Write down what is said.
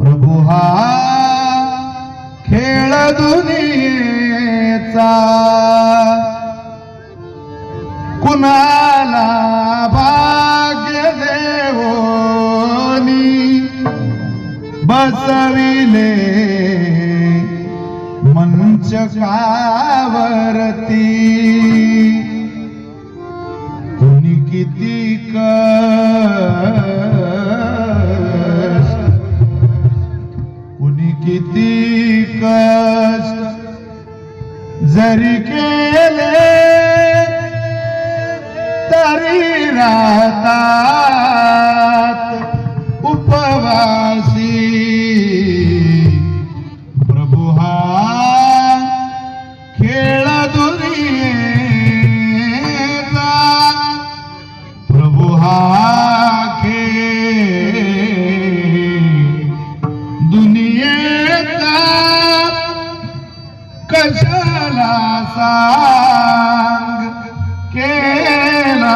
प्रभु हा खेळ दुनियेचा कुणाला भाग्य देवोनी बसविले मंच कुणी किती क किती कष्ट जरी केले तरी राहतात उपवासी. प्रभू हा खेळ दुनियेचा प्रभू हा खेळ यंदा कशाला सांग? केला